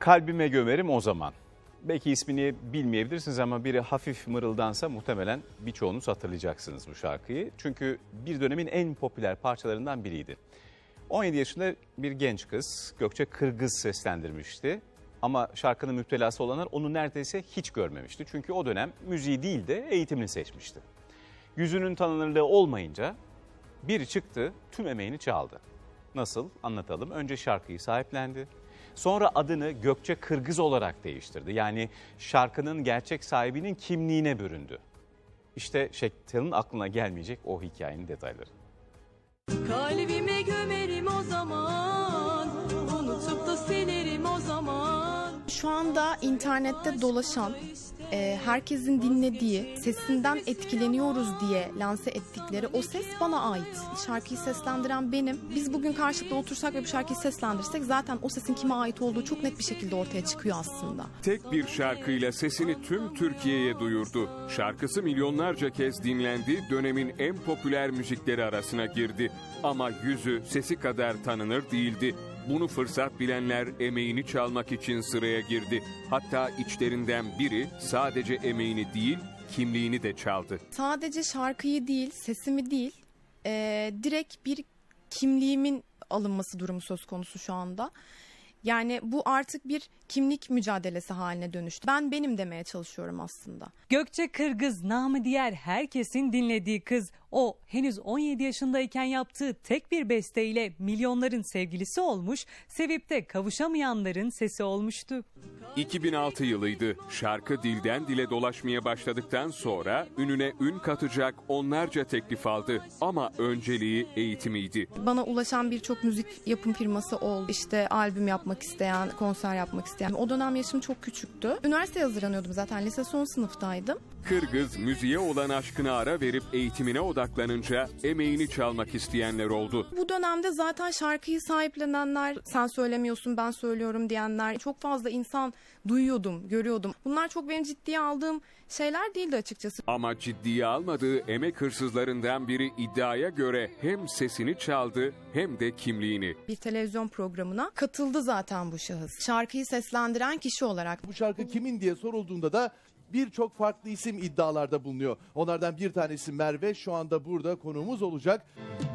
Kalbime gömerim o zaman. Belki ismini bilmeyebilirsiniz ama biri hafif mırıldansa muhtemelen birçoğunuz hatırlayacaksınız bu şarkıyı. Çünkü bir dönemin en popüler parçalarından biriydi. 17 yaşında bir genç kız Gökçe Kırgız seslendirmişti. Ama şarkının müptelası olanlar onu neredeyse hiç görmemişti. Çünkü o dönem müziği değil de eğitimini seçmişti. Yüzünün tanınırlığı olmayınca biri çıktı tüm emeğini çaldı. Nasıl anlatalım. Önce şarkıyı sahiplendi. Sonra adını Gökçe Kırgız olarak değiştirdi. Yani şarkının gerçek sahibinin kimliğine büründü. İşte Şektel'in aklına gelmeyecek o hikayenin detayları. Kalbime gömerim o zaman Unutup da silerim o zaman Şu anda internette dolaşan, e, herkesin dinlediği, sesinden etkileniyoruz diye lanse ettikleri o ses bana ait. Şarkıyı seslendiren benim. Biz bugün karşılıklı otursak ve bu şarkıyı seslendirsek zaten o sesin kime ait olduğu çok net bir şekilde ortaya çıkıyor aslında. Tek bir şarkıyla sesini tüm Türkiye'ye duyurdu. Şarkısı milyonlarca kez dinlendi, dönemin en popüler müzikleri arasına girdi. Ama yüzü sesi kadar tanınır değildi. Bunu fırsat bilenler emeğini çalmak için sıraya girdi. Hatta içlerinden biri sadece emeğini değil, kimliğini de çaldı. Sadece şarkıyı değil, sesimi değil, e, direkt bir kimliğimin alınması durumu söz konusu şu anda. Yani bu artık bir kimlik mücadelesi haline dönüştü. Ben benim demeye çalışıyorum aslında. Gökçe Kırgız namı diğer herkesin dinlediği kız. O henüz 17 yaşındayken yaptığı tek bir besteyle milyonların sevgilisi olmuş, sevip de kavuşamayanların sesi olmuştu. 2006 yılıydı. Şarkı dilden dile dolaşmaya başladıktan sonra ününe ün katacak onlarca teklif aldı. Ama önceliği eğitimiydi. Bana ulaşan birçok müzik yapım firması oldu. İşte albüm yapmak isteyen, konser yapmak isteyen. O dönem yaşım çok küçüktü. Üniversiteye hazırlanıyordum zaten. Lise son sınıftaydım. Kırgız müziğe olan aşkına ara verip eğitimine odaklanınca emeğini çalmak isteyenler oldu. Bu dönemde zaten şarkıyı sahiplenenler, sen söylemiyorsun ben söylüyorum diyenler çok fazla insan duyuyordum, görüyordum. Bunlar çok benim ciddiye aldığım şeyler değildi açıkçası. Ama ciddiye almadığı emek hırsızlarından biri iddiaya göre hem sesini çaldı hem de kimliğini. Bir televizyon programına katıldı zaten bu şahıs. Şarkıyı seslendiren kişi olarak. Bu şarkı kimin diye sorulduğunda da birçok farklı isim iddialarda bulunuyor. Onlardan bir tanesi Merve şu anda burada konuğumuz olacak.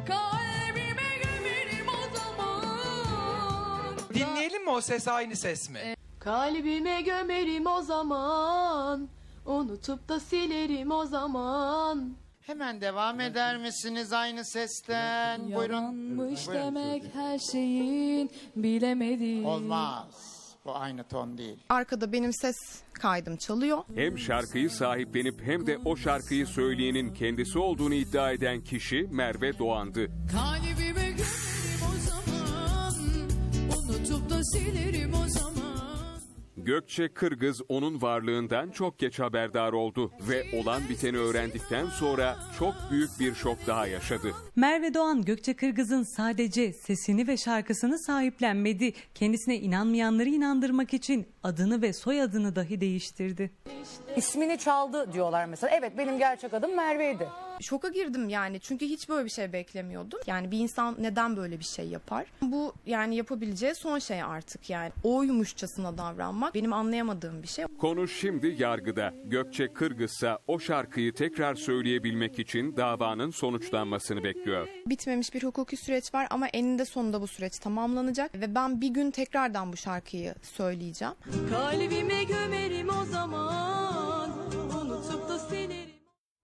Kalbime gömerim o zaman Dinleyelim mi o ses aynı ses mi? Kalbime gömerim o zaman Unutup da silerim o zaman Hemen devam eder misiniz aynı sesten? Buyurun. Yalanmış Buyurun. demek her şeyin bilemedim Olmaz. Bu aynı ton değil. Arkada benim ses kaydım çalıyor. Hem şarkıyı sahiplenip hem de o şarkıyı söyleyenin kendisi olduğunu iddia eden kişi Merve Doğan'dı. Kalbime gömerim o zaman Unutup da silerim Gökçe Kırgız onun varlığından çok geç haberdar oldu ve olan biteni öğrendikten sonra çok büyük bir şok daha yaşadı. Merve Doğan Gökçe Kırgız'ın sadece sesini ve şarkısını sahiplenmedi. Kendisine inanmayanları inandırmak için adını ve soyadını dahi değiştirdi. İsmini çaldı diyorlar mesela. Evet benim gerçek adım Merve'ydi. Şoka girdim yani çünkü hiç böyle bir şey beklemiyordum. Yani bir insan neden böyle bir şey yapar? Bu yani yapabileceği son şey artık yani. Oymuşçasına davranmak benim anlayamadığım bir şey. Konu şimdi yargıda. Gökçe Kırgızsa o şarkıyı tekrar söyleyebilmek için davanın sonuçlanmasını bekliyor. Bitmemiş bir hukuki süreç var ama eninde sonunda bu süreç tamamlanacak ve ben bir gün tekrardan bu şarkıyı söyleyeceğim. Kalbime gömerim o zaman. Unutup da seni.